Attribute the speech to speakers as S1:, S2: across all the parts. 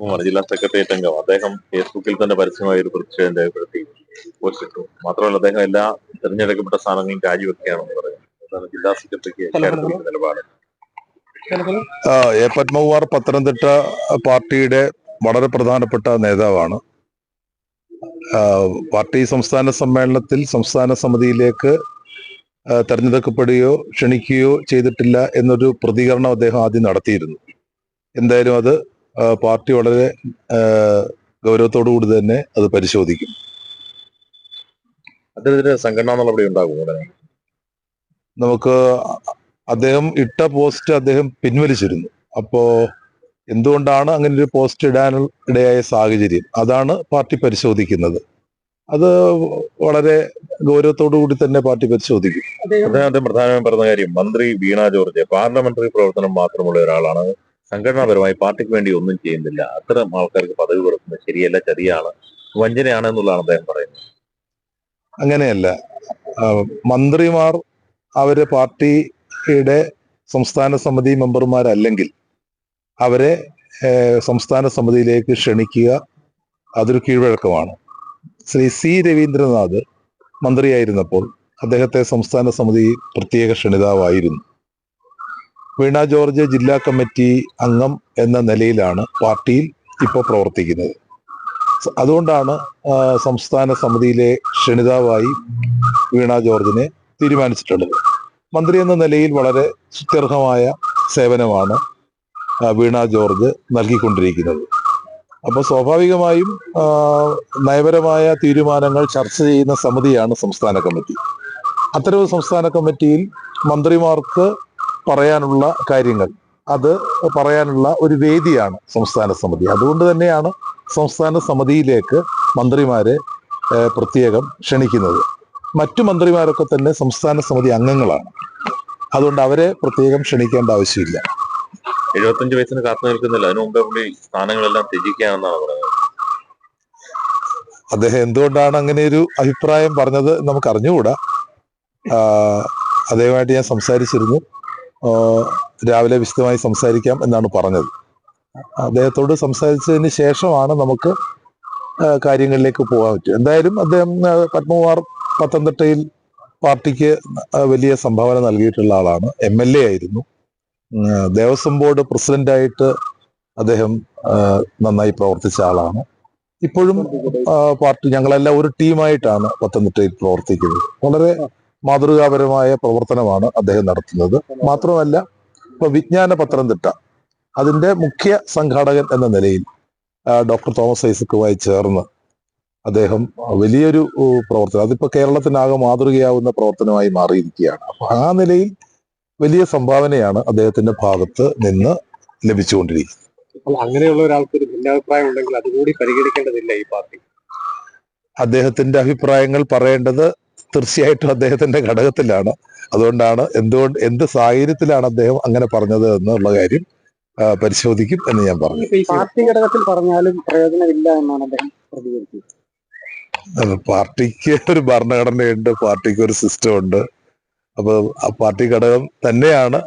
S1: കുമാർ ജില്ലാ സെക്രട്ടേറിയറ്റ് അംഗം അദ്ദേഹം ഫേസ്ബുക്കിൽ തന്നെ പരസ്യമായി ഒരു പ്രതിഷേധം രേഖപ്പെടുത്തി പോസ്റ്റിട്ടു. മാത്രമല്ല അദ്ദേഹം എല്ലാ തിരഞ്ഞെടുക്കപ്പെട്ട സ്ഥാനങ്ങളും രാജിവെക്കുകയാണെന്ന് അതാണ് ജില്ലാ സെക്രട്ടറിക്ക് നിലപാട്.
S2: എ പത്മകുമാർ പത്തനംതിട്ട പാർട്ടിയുടെ വളരെ പ്രധാനപ്പെട്ട നേതാവാണ്. പാർട്ടി സംസ്ഥാന സമ്മേളനത്തിൽ സംസ്ഥാന സമിതിയിലേക്ക് തെരഞ്ഞെടുക്കപ്പെടുകയോ ക്ഷണിക്കുകയോ ചെയ്തിട്ടില്ല എന്നൊരു പ്രതികരണം അദ്ദേഹം ആദ്യം നടത്തിയിരുന്നു. എന്തായാലും അത് പാർട്ടി വളരെ ഗൗരവത്തോടു കൂടി തന്നെ അത് പരിശോധിക്കും.
S1: അദ്ദേഹത്തിന് സംഘടനാ നടപടി ഉണ്ടാകും ഉടനെ
S2: നമുക്ക് അദ്ദേഹം ഇട്ട പോസ്റ്റ് അദ്ദേഹം പിൻവലിച്ചിരുന്നു. അപ്പോ എന്തുകൊണ്ടാണ് അങ്ങനെ ഒരു പോസ്റ്റ് ഇടാൻ ഇടയായ സാഹചര്യം? അതാണ് പാർട്ടി പരിശോധിക്കുന്നത്. അത് വളരെ ഗൗരവത്തോടു കൂടി തന്നെ പാർട്ടി പരിശോധിക്കും.
S1: അദ്ദേഹം പ്രധാനമായും പറഞ്ഞ കാര്യം മന്ത്രി വീണ ജോർജ് പാർലമെന്ററി പ്രവർത്തനം മാത്രമുള്ള ഒരാളാണ്. സംഘടനാപരമായി പാർട്ടിക്ക് വേണ്ടി ഒന്നും ചെയ്യുന്നില്ല. അത്തരം ആൾക്കാർക്ക് പദവി കൊടുക്കുന്നത് ശരിയല്ല ചതിയാണ് വഞ്ചനയാണ് എന്നുള്ളതാണ് അദ്ദേഹം പറയുന്നത്.
S2: അങ്ങനെയല്ല. മന്ത്രിമാർ അവർ പാർട്ടിയുടെ സംസ്ഥാന സമിതി മെമ്പർമാരല്ലെങ്കിൽ അവരെ സംസ്ഥാന സമിതിയിലേക്ക് ക്ഷണിക്കുക അതൊരു കീഴ്വഴക്കമാണ്. ശ്രീ സി രവീന്ദ്രനാഥ് മന്ത്രിയായിരുന്നപ്പോൾ അദ്ദേഹത്തെ സംസ്ഥാന സമിതി പ്രത്യേക ക്ഷണിതാവായിരുന്നു. വീണ ജോർജ് ജില്ലാ കമ്മിറ്റി അംഗം എന്ന നിലയിലാണ് പാർട്ടിയിൽ ഇപ്പോൾ പ്രവർത്തിക്കുന്നത്. അതുകൊണ്ടാണ് സംസ്ഥാന സമിതിയിലെ ക്ഷണിതാവായി വീണ ജോർജിനെ തീരുമാനിച്ചിട്ടുള്ളത്. മന്ത്രി എന്ന നിലയിൽ വളരെ സുത്യർഹമായ സേവനമാണ് വീണ ജോർജ് നൽകിക്കൊണ്ടിരിക്കുന്നത്. അപ്പോൾ സ്വാഭാവികമായും നയപരമായ തീരുമാനങ്ങൾ ചർച്ച ചെയ്യുന്ന സമിതിയാണ് സംസ്ഥാന കമ്മിറ്റി. അത്തരം സംസ്ഥാന കമ്മിറ്റിയിൽ മന്ത്രിമാർക്ക് പറയാനുള്ള കാര്യങ്ങൾ. അത് പറയാനുള്ള ഒരു വേദിയാണ് സംസ്ഥാന സമിതി. അതുകൊണ്ട് തന്നെയാണ് സംസ്ഥാന സമിതിയിലേക്ക് മന്ത്രിമാരെ പ്രത്യേകം ക്ഷണിക്കുന്നത്. മറ്റു മന്ത്രിമാരൊക്കെ തന്നെ സംസ്ഥാന സമിതി അംഗങ്ങളാണ്. അതുകൊണ്ട് അവരെ പ്രത്യേകം ക്ഷണിക്കേണ്ട ആവശ്യമില്ല.
S1: എഴുപത്തഞ്ച് വയസ്സിന് കാത്തു നിൽക്കുന്നില്ല. അതിനു മുമ്പേ പുള്ളി സ്ഥാനങ്ങളെല്ലാം ത്യജിക്കുകയാണെന്നാണ് പറയുന്നത്
S2: അദ്ദേഹം എന്തുകൊണ്ടാണ് അങ്ങനെ ഒരു അഭിപ്രായം പറഞ്ഞത് നമുക്ക് അറിഞ്ഞുകൂടാ. അദ്ദേഹമായിട്ട് ഞാൻ സംസാരിച്ചിരുന്നു. രാവിലെ വിശദമായി സംസാരിക്കാം എന്നാണ് പറഞ്ഞത്. അദ്ദേഹത്തോട് സംസാരിച്ചതിന് ശേഷമാണ് നമുക്ക് കാര്യങ്ങളിലേക്ക് പോകാൻ പറ്റും എന്തായാലും അദ്ദേഹം പത്മകുമാർ പത്തനംതിട്ടയിൽ പാർട്ടിക്ക് വലിയ സംഭാവന നൽകിയിട്ടുള്ള ആളാണ്. എം എൽ എ ആയിരുന്നു. ദേവസ്വം ബോർഡ് പ്രസിഡന്റായിട്ട് അദ്ദേഹം നന്നായി പ്രവർത്തിച്ച ആളാണ്. ഇപ്പോഴും പാർട്ടി ഞങ്ങളെല്ലാം ഒരു ടീമായിട്ടാണ് പത്തനംതിട്ടയിൽ പ്രവർത്തിക്കുന്നത്. വളരെ മാതൃകാപരമായ പ്രവർത്തനമാണ് അദ്ദേഹം നടത്തുന്നത്. മാത്രമല്ല ഇപ്പൊ വിജ്ഞാന പത്തനംതിട്ട അതിന്റെ മുഖ്യ സംഘാടകൻ എന്ന നിലയിൽ ഡോക്ടർ തോമസ് ഐസക്കുമായി ചേർന്ന് അദ്ദേഹം വലിയൊരു പ്രവർത്തനം അതിപ്പോ കേരളത്തിനാകെ മാതൃകയാവുന്ന പ്രവർത്തനമായി മാറിയിരിക്കുകയാണ്. അപ്പൊ ആ നിലയിൽ വലിയ സംഭാവനയാണ് അദ്ദേഹത്തിന്റെ ഭാഗത്ത് നിന്ന് ലഭിച്ചുകൊണ്ടിരിക്കുന്നത്.
S3: അപ്പോൾ അങ്ങനെയുള്ള ഒരാൾക്ക് ഒരു ഭിന്നാഭിപ്രായം ഉണ്ടെങ്കിൽ അതുകൂടി പരിഗണിക്കേണ്ടതില്ല ഈ പാർട്ടി.
S2: അദ്ദേഹത്തിന്റെ അഭിപ്രായങ്ങൾ പറയേണ്ടത് തീർച്ചയായിട്ടും അദ്ദേഹത്തിന്റെ ഘടകത്തിലാണ്. അതുകൊണ്ടാണ് എന്തുകൊണ്ട് എന്ത് സാഹചര്യത്തിലാണ് അദ്ദേഹം അങ്ങനെ പറഞ്ഞത് എന്നുള്ള കാര്യം പരിശോധിക്കും എന്ന് ഞാൻ പറഞ്ഞു.
S3: പാർട്ടി ഘടകത്തിൽ പറഞ്ഞാലും പ്രയോജനമില്ല എന്നാണ് അദ്ദേഹം പ്രതികരിച്ചത്
S2: പാർട്ടിക്ക് ഒരു ഭരണഘടനയുണ്ട് പാർട്ടിക്ക് ഒരു സിസ്റ്റം ഉണ്ട് അപ്പൊ ആ പാർട്ടി ഘടകം തന്നെയാണ്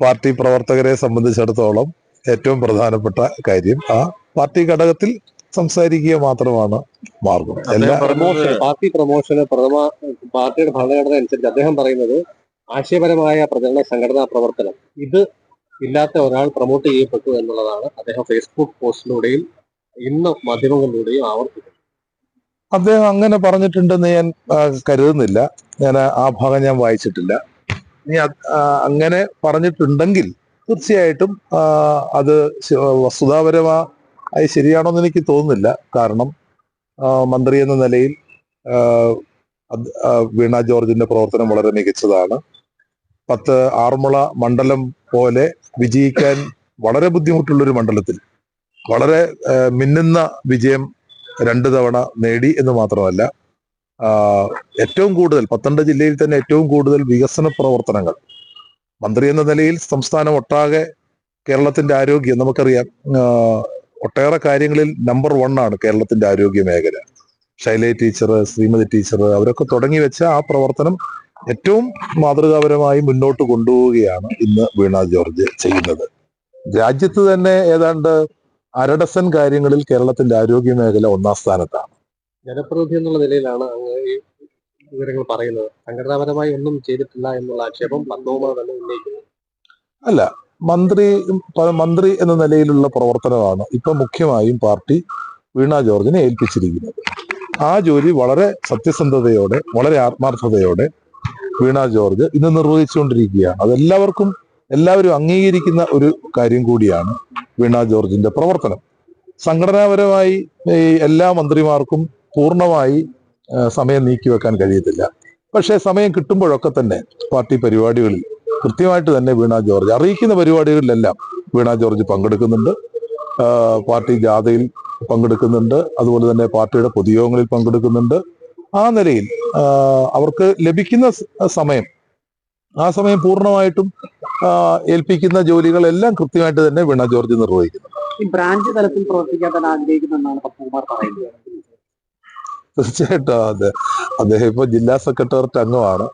S2: പാർട്ടി പ്രവർത്തകരെ സംബന്ധിച്ചിടത്തോളം ഏറ്റവും പ്രധാനപ്പെട്ട കാര്യം. ആ പാർട്ടി ഘടകത്തിൽ സംസാരിക്കുക മാത്രമാണ് മാർഗം. എല്ലാ
S3: പ്രമോഷൻ പാർട്ടി പ്രമോഷന് പ്രഥമ പാർട്ടിയുടെ ഭരണഘടന അനുസരിച്ച് അദ്ദേഹം പറയുന്നത് ആശയപരമായ പ്രചരണ സംഘടനാ പ്രവർത്തനം. ഇത് ഇല്ലാത്ത ഒരാൾ പ്രൊമോട്ട് ചെയ്യപ്പെട്ടു എന്നുള്ളതാണ് അദ്ദേഹം ഫേസ്ബുക്ക് പോസ്റ്റിലൂടെയും ഇന്ന് മാധ്യമങ്ങളിലൂടെയും ആവർത്തിക്കുന്നത്.
S2: അദ്ദേഹം അങ്ങനെ പറഞ്ഞിട്ടുണ്ടെന്ന് ഞാൻ കരുതുന്നില്ല. ഞാൻ ആ- ഭാഗം ഞാൻ വായിച്ചിട്ടില്ല. ഇനി അങ്ങനെ പറഞ്ഞിട്ടുണ്ടെങ്കിൽ തീർച്ചയായിട്ടും അത് ശ- വസ്തുതാപരമായി ശരിയാണോന്ന് എനിക്ക് തോന്നുന്നില്ല. കാരണം മന്ത്രി എന്ന നിലയിൽ വീണ ജോർജിന്റെ പ്രവർത്തനം വളരെ മികച്ചതാണ്. പത്ത് ആറന്മുള മണ്ഡലം പോലെ വിജയിക്കാൻ വളരെ ബുദ്ധിമുട്ടുള്ളൊരു മണ്ഡലത്തിൽ വളരെ മിന്നുന്ന വിജയം രണ്ടു തവണ നേടി എന്ന് മാത്രമല്ല ഏറ്റവും കൂടുതൽ പത്തനംതിട്ട ജില്ലയിൽ തന്നെ ഏറ്റവും കൂടുതൽ വികസന പ്രവർത്തനങ്ങൾ. മന്ത്രി എന്ന നിലയിൽ സംസ്ഥാനം ഒട്ടാകെ കേരളത്തിന്റെ ആരോഗ്യം നമുക്കറിയാം ഒട്ടേറെ കാര്യങ്ങളിൽ നമ്പർ വൺ ആണ് കേരളത്തിന്റെ ആരോഗ്യ മേഖല. ശൈല ടീച്ചർ ശ്രീമതി ടീച്ചർ അവരൊക്കെ തുടങ്ങി വെച്ച ആ പ്രവർത്തനം ഏറ്റവും മാതൃകാപരമായി മുന്നോട്ട് കൊണ്ടുപോവുകയാണ് ഇന്ന് വീണ ജോർജ് ചെയ്യുന്നത്. രാജ്യത്ത് തന്നെ ഏതാണ്ട് അരഡസൻ കാര്യങ്ങളിൽ കേരളത്തിന്റെ ആരോഗ്യ മേഖല ഒന്നാം സ്ഥാനത്താണ്.
S3: ജനപ്രതിനിധി എന്നുള്ള നിലയിലാണ് അങ്ങ് ഈ വിവരങ്ങൾ പറയുന്നത്. സംഘടനാപരമായി ഒന്നും ചെയ്തിട്ടില്ല എന്നുള്ള ആക്ഷേപം പന്തവുമായി തന്നെ ഉന്നയിക്കുന്നു.
S2: മന്ത്രി മന്ത്രി എന്ന നിലയിലുള്ള പ്രവർത്തനമാണ് ഇപ്പൊ മുഖ്യമായും പാർട്ടി വീണ ജോർജിനെ ഏൽപ്പിച്ചിരിക്കുന്നത്. ആ ജോലി വളരെ സത്യസന്ധതയോടെ വളരെ ആത്മാർത്ഥതയോടെ വീണ ജോർജ് ഇന്ന് നിർവഹിച്ചുകൊണ്ടിരിക്കുകയാണ്. അതെല്ലാവർക്കും എല്ലാവരും അംഗീകരിക്കുന്ന ഒരു കാര്യം കൂടിയാണ് വീണ ജോർജിന്റെ പ്രവർത്തനം. സംഘടനാപരമായി എല്ലാ മന്ത്രിമാർക്കും പൂർണമായി സമയം നീക്കിവെക്കാൻ കഴിയത്തില്ല. പക്ഷേ സമയം കിട്ടുമ്പോഴൊക്കെ തന്നെ പാർട്ടി പരിപാടികളിൽ കൃത്യമായിട്ട് തന്നെ വീണ ജോർജ്. അറിയിക്കുന്ന പരിപാടികളിലെല്ലാം വീണ ജോർജ് പങ്കെടുക്കുന്നുണ്ട്. പാർട്ടി ജാഥയിൽ പങ്കെടുക്കുന്നുണ്ട്. അതുപോലെ തന്നെ പാർട്ടിയുടെ പൊതുയോഗങ്ങളിൽ പങ്കെടുക്കുന്നുണ്ട്. ആ നിലയിൽ അവർക്ക് ലഭിക്കുന്ന സമയം ആ സമയം പൂർണമായിട്ടും ഏൽപ്പിക്കുന്ന ജോലികളെല്ലാം കൃത്യമായിട്ട് തന്നെ വീണ ജോർജ് നിർവഹിക്കുന്നു.
S4: ബ്രാഞ്ച് തലത്തിൽ പ്രവർത്തിക്കാൻ തന്നെ പറയുന്നത്.
S2: തീർച്ചയായിട്ടും അതെ. അദ്ദേഹം ഇപ്പൊ ജില്ലാ സെക്രട്ടറി അംഗമാണ്.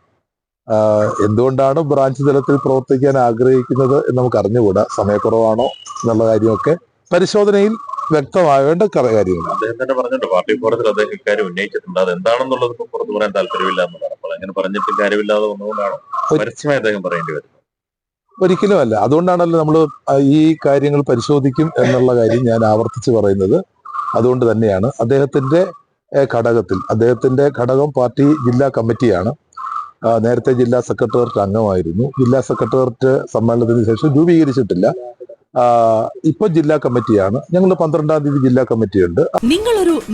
S2: എന്തുകൊണ്ടാണ് ബ്രാഞ്ച് തലത്തിൽ പ്രവർത്തിക്കാൻ ആഗ്രഹിക്കുന്നത് എന്ന് നമുക്ക് അറിഞ്ഞുകൂടാ സമയക്കുറവാണോ എന്നുള്ള കാര്യമൊക്കെ പരിശോധനയിൽ വ്യക്തമാവേണ്ട ക- കാര്യങ്ങളാണ്
S1: അദ്ദേഹം തന്നെ പറഞ്ഞിട്ടുണ്ട് പാർട്ടി ഫോറത്തിൽ അദ്ദേഹം ഇക്കാര്യം ഉന്നയിച്ചിട്ടുണ്ട്. അത് എന്താണെന്നുള്ളത് ഇപ്പൊ പുറത്തു പറയാൻ താല്പര്യമില്ല എന്നുള്ളതാണ്. അപ്പോൾ അങ്ങനെ പറഞ്ഞിട്ട് കാര്യമില്ലാതെ വന്നുകൊണ്ടാണ് പരസ്യമായി അദ്ദേഹം പറയേണ്ടി വരുന്നത്?
S2: ഒരിക്കലും അല്ല അതുകൊണ്ടാണല്ലോ നമ്മൾ ഈ കാര്യങ്ങൾ പരിശോധിക്കും എന്നുള്ള കാര്യം ഞാൻ ആവർത്തിച്ച് പറയുന്നത്. അതുകൊണ്ട് തന്നെയാണ് അദ്ദേഹത്തിന്റെ ഘടകത്തിൽ. അദ്ദേഹത്തിന്റെ ഘടകം പാർട്ടി ജില്ലാ കമ്മിറ്റിയാണ്. നേരത്തെ ജില്ലാ സെക്രട്ടേറിയറ്റ് അംഗമായിരുന്നു. ജില്ലാ സെക്രട്ടേറിയറ്റ് സമ്മേളനത്തിന് ശേഷം രൂപീകരിച്ചിട്ടില്ല. ഇപ്പൊ ജില്ലാ കമ്മിറ്റിയാണ്. ഞങ്ങൾ പന്ത്രണ്ടാം തീയതി ജില്ലാ കമ്മിറ്റിയുണ്ട്.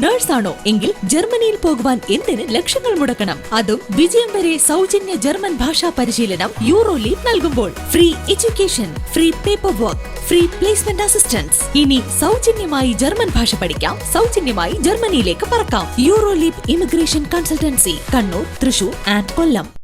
S5: നഴ്സ് ആണോ എങ്കിൽ ജർമ്മനിയിൽ പോകുവാൻ എന്തിന് ലക്ഷങ്ങൾ മുടക്കണം? അതും വിജയം വരെ സൗജന്യ ജർമ്മൻ ഭാഷാ പരിശീലനം യൂറോ നൽകുമ്പോൾ. Free education free paperwork free placement assistance ഇനി സൗജന്യമായി ജർമ്മൻ ഭാഷ പഠിക്കാം. സൗജന്യമായി ജർമ്മനിയിലേക്ക് പറക്കാം. Euro leap immigration consultancy Kannur Thrissur and Kollam.